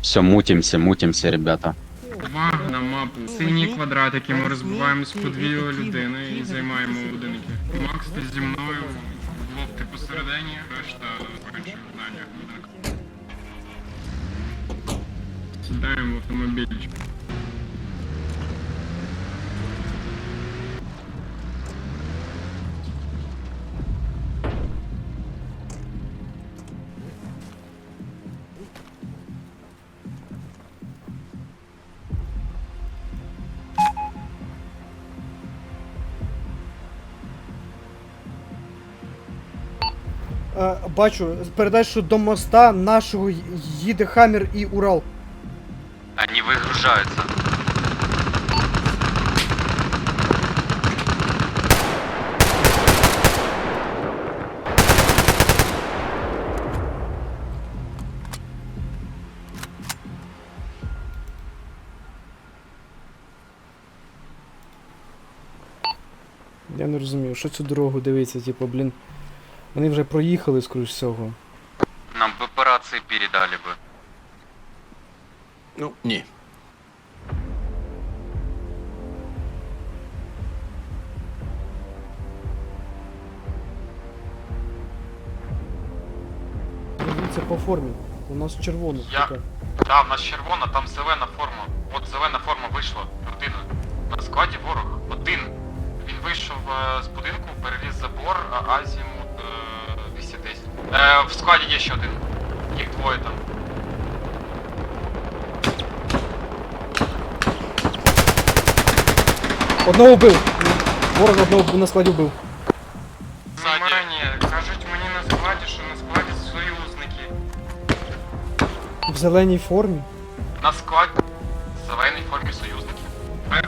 Все, мутимся, мутимся, ребята. Увага на мапу. Сині квадратики. ми розбиваємось по дві людини і займаємо будинки. Макс, ти зі мною. Блок, ти посередині, решта в інших зданнях. Сідаємо в автомобіль. Бачу, передай, що до моста нашого їде Хаммер і Урал. Они выгружаются. Я не розумію, що цю дорогу дивиться, типу, блін. Вони вже проїхали, скоріш всього. Нам бы по рации передали бы. Ну, ні. Дивіться по формі. У нас червоно. Я- таке. Да, в нас червона, там зелена форма. От зелена форма вийшла. Людина. На складі ворог. Один. Він вийшов е, з будинку, переліз забор, а 210. Е, в складі є ще один. Їх двоє там. Одного вбив. Ворог одного на складі вбив. Внимание, кажуть мені на складі, що на складі союзники. В зеленій формі. На складі в зеленій формі союзники. Хай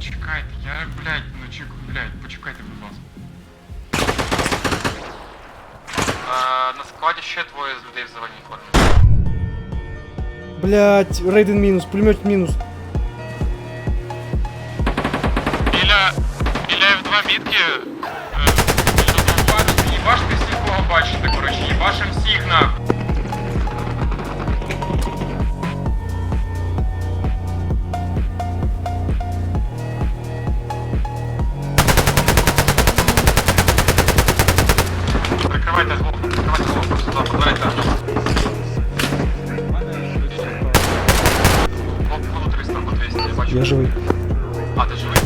Чекайте, я, блядь, ну чекаю, блядь, почекайте, будь ласка. Е, на складі ще двоє з людей в зеленій формі. Блять, рейден мінус, пулемет мінус. Біля, біля F2 мітки я бачу. Я живий. А, ти живий?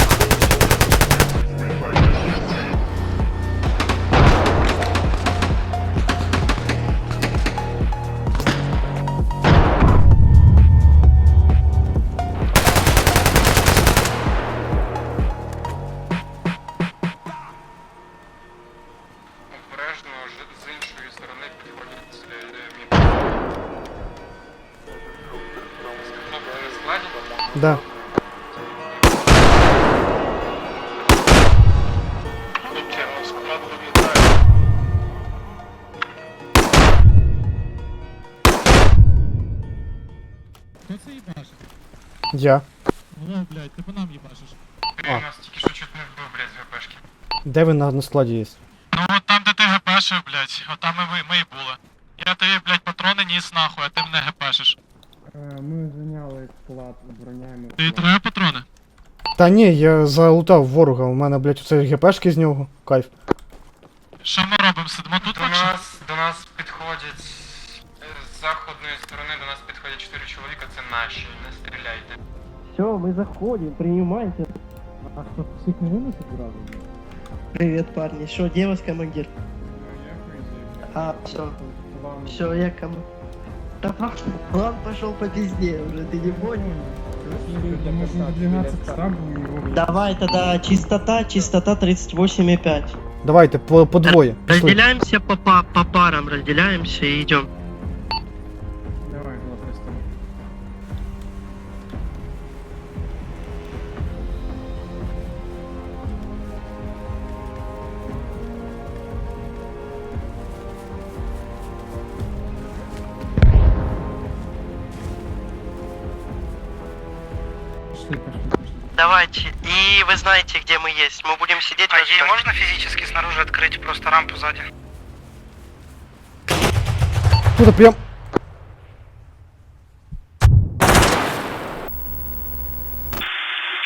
Обережно ж- з іншої сторони підходять е, мітки. Хлопці на складі. Да. Це їбашить? Я. О, блядь, ти по нам їбашиш. Ти А. нас тільки що чуть не вбив, блядь, з ГПшки. Де ви на, на складі є? Ну от там, де ти гепешив, блядь, от там і ми, ми і були. Я тобі, блядь, патрони ніс нахуй, а ти мене гепешиш. Ми зайняли склад, обороняємо. Ти троє патрони? Та ні, я залутав ворога, у мене, блять, оце ГПшки з нього. Кайф. Що ми робимо? Сидимо тут До вообще? нас, до нас підходять е, з заходної сторони, до нас підходять чотири чоловіка, це наші, не стріляйте. Все, мы заходим, принимайте. А що, всіх не виносить зразу? Привет, парни. Что, где вас командир? А, все. Все, я кому. Да пошел. План пошел по пизде уже, ты не понял? Давай тогда чистота, чистота 38,5. Давайте, по, по двоє. Пішли. Разделяемся по, па- по парам, разделяемся и идем. Давайте. И вы знаете, где мы есть. Мы будем сидеть... А ей можно физически снаружи открыть просто рампу сзади? Тут прям